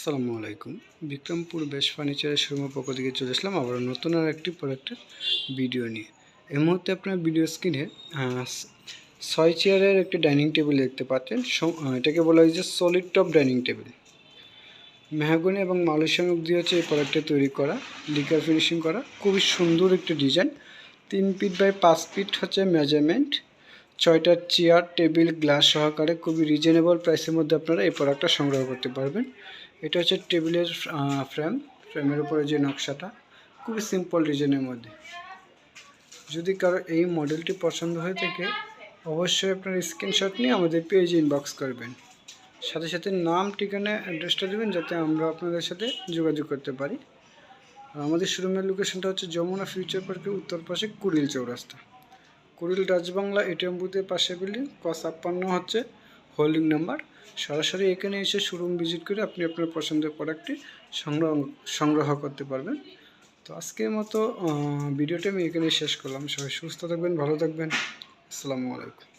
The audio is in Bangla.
আসসালামু আলাইকুম। বিক্রমপুর বেশ ফার্নিচারের শোরুমের পক্ষ থেকে চলে আসলাম আবার নতুন আর একটি প্রোডাক্টের ভিডিও নিয়ে। এই মুহূর্তে আপনার ভিডিও স্ক্রিনে ছয় চেয়ারের একটি ডাইনিং টেবিল দেখতে পাচ্ছেন। এটাকে বলা হয় যে solid top dining table. Mahogany এবং সঙ্গে দিয়ে হচ্ছে এই প্রোডাক্টটা তৈরি করা লিকার ফিনিশিং করা। খুবই সুন্দর একটি ডিজাইন তিন ফিট বাই পাঁচ ফিট হচ্ছে মেজারমেন্ট ছয়টা চেয়ার, টেবিল, গ্লাস সহকারে খুবই রিজনেবল প্রাইসের মধ্যে আপনারা এই প্রোডাক্টটা সংগ্রহ করতে পারবেন। এটা হচ্ছে টেবিলের ফ্রেম ফ্রেমের উপরে যে নকশাটা, খুবই সিম্পল ডিজাইনের মধ্যে। যদি কারও এই মডেলটি পছন্দ হয়ে থাকে, অবশ্যই আপনার স্ক্রিনশট নিয়ে আমাদের পেজে ইনবক্স করবেন। সাথে সাথে নাম, ঠিকানা অ্যাড্রেসটা দেবেন যাতে আমরা আপনাদের সাথে যোগাযোগ করতে পারি। আমাদের শোরুমের লোকেশনটা হচ্ছে যমুনা ফিউচার পার্কের উত্তর পাশে কুড়িল চৌরাস্তা। কুড়িল রাজবাংলা এটিএম বুথের পাশে বিল্ডিং, ক ছাপ্পান্ন হচ্ছে হোল্ডিং নাম্বার। সরাসরি এখানে এসে শোরুম ভিজিট করে আপনি আপনার পছন্দের প্রোডাক্টটি সংগ্রহ সংগ্রহ করতে পারবেন। তো আজকের মতো ভিডিওটা আমি এখানে শেষ করলাম। সবাই সুস্থ থাকবেন, ভালো থাকবেন। আসসালামু আলাইকুম।